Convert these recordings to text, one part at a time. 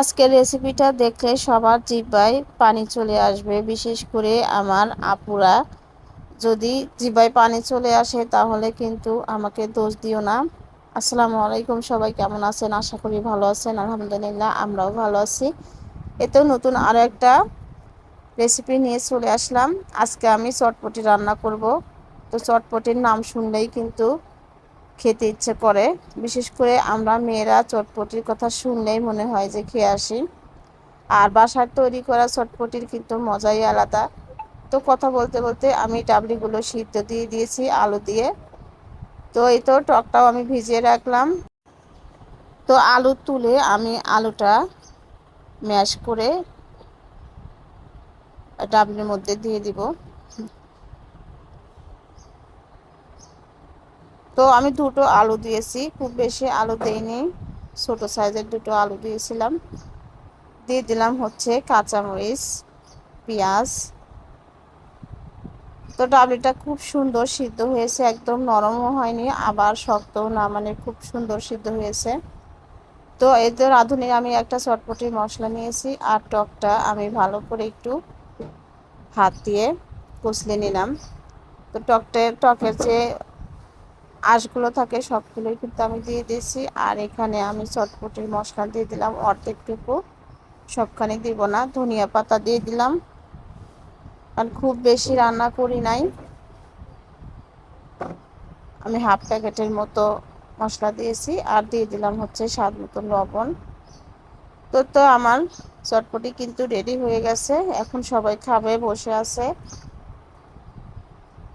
আজকের রেসিপিটা দেখলে সবার জিব্বায় পানি চলে আসবে। বিশেষ করে আমার আপুরা। যদি জিব্বায় পানি চলে আসে তাহলে কিন্তু আমাকে দোষ দিও না। আসসালামু আলাইকুম, সবাই কেমন আছেন? আশা করি ভালো আছেন। আলহামদুলিল্লাহ, আমরাও ভালো আছি। এতেও নতুন আরও একটা রেসিপি নিয়ে চলে আসলাম। আজকে আমি চটপটি রান্না করব। তো চটপটির নাম শুনলেই কিন্তু খেতে ইচ্ছে করে। বিশেষ করে আমরা মেয়েরা চটপটির কথা শুনলেই মনে হয় যে খেয়ে আসি। আর বাসার তৈরি করা চটপটির কিন্তু মজাই আলাদা। তো কথা বলতে বলতে আমি ডাবলিগুলো সিদ্ধ দিয়ে দিয়েছি আলু দিয়ে। তো এই তো টকটাও আমি ভিজিয়ে রাখলাম। তো আলু তুলে আমি আলুটা ম্যাশ করে ডাবলির মধ্যে দিয়ে দিব। তো আমি দুটো আলু দিয়েছি, খুব বেশি আলু দিইনি। ছোট সাইজের দুটো আলু দিয়েছিলাম। দিয়ে দিলাম হচ্ছে কাঁচামরিচ, পেঁয়াজ। তো ডাবলিটা খুব সুন্দর সিদ্ধ হয়েছে, একদম নরমও হয়নি, আবার শক্তও না মানে খুব সুন্দর সিদ্ধ হয়েছে। তো এতে রাঁধুনি আমি একটা চটপটি মশলা নিয়েছি, আর টকটা আমি ভালো করে একটু হাত দিয়ে কষলে নিলাম। তো টকটের টকের যে আঁশগুলো থাকে, সবগুলোই কিন্তু আমি দিয়ে দিয়েছি। আর এখানে আমি চটপটির মশলা দিয়ে দিলাম অর্ধেকটুকু। সবখানে দিব না, ধনিয়া পাতা দিয়ে দিলাম। আর খুব বেশি রান্না করি নাই। আমি হাফ প্যাকেটের মতো মশলা দিয়েছি। আর দিয়ে দিলাম হচ্ছে স্বাদ মতো লবণ। তো তো আমার চটপটি কিন্তু রেডি হয়ে গেছে। এখন সবাই খাবে, বসে আছে।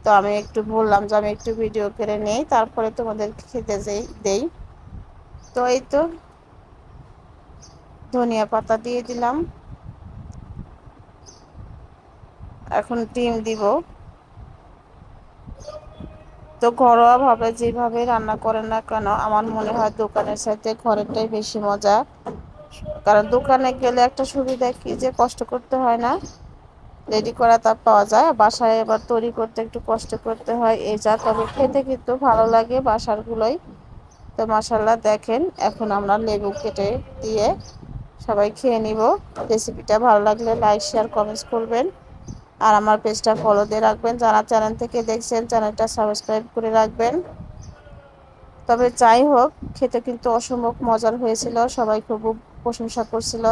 তো আমি একটু বললাম যে আমি একটু ভিডিও করে নেই, তারপরে তোমাদের খেতে যাই, দেই। তো এই তো, ধনিয়া পাতা দিয়ে দিলাম। এখন ডিম দিব। তো ঘরোয়াভাবে যেভাবে রান্না করেন না কেন, আমার মনে হয় দোকানের সাথে ঘরেরটাই বেশি মজা। কারণ দোকানে গেলে একটা সুবিধা কি যে কষ্ট করতে হয় না। রেডি করা তা পাওয়া যায়। বাসায় এবার তৈরি করতে একটু কষ্ট করতে হয়, এই যা, তবে খেতে কিন্তু ভালো লাগে বাসারগুলোই। তো মশাল্লা দেখেন, এখন আমরা লেবু কেটে দিয়ে সবাই খেয়ে নিব। রেসিপিটা ভালো লাগলে লাইক, শেয়ার, কমেন্টস করবেন। আর আমার পেজটা ফলো দিয়ে রাখবেন। যারা চ্যানেল থেকে দেখছেন, চ্যানেলটা সাবস্ক্রাইব করে রাখবেন। তবে যাই হোক, খেতে কিন্তু অসম্ভব মজার হয়েছিল। সবাই খুব প্রশংসা করছিল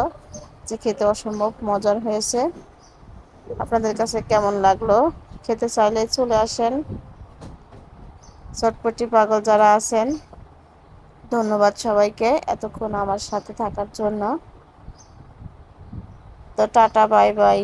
যে খেতে অসম্ভব মজার হয়েছে। আপনাদের কাছে কেমন লাগল? খেতে চাইলে চলে আসেন। চটপটি পাগল যারা আছেন, ধন্যবাদ সবাইকে এতক্ষণ আমার সাথে থাকার জন্য। তো টাটা বাই বাই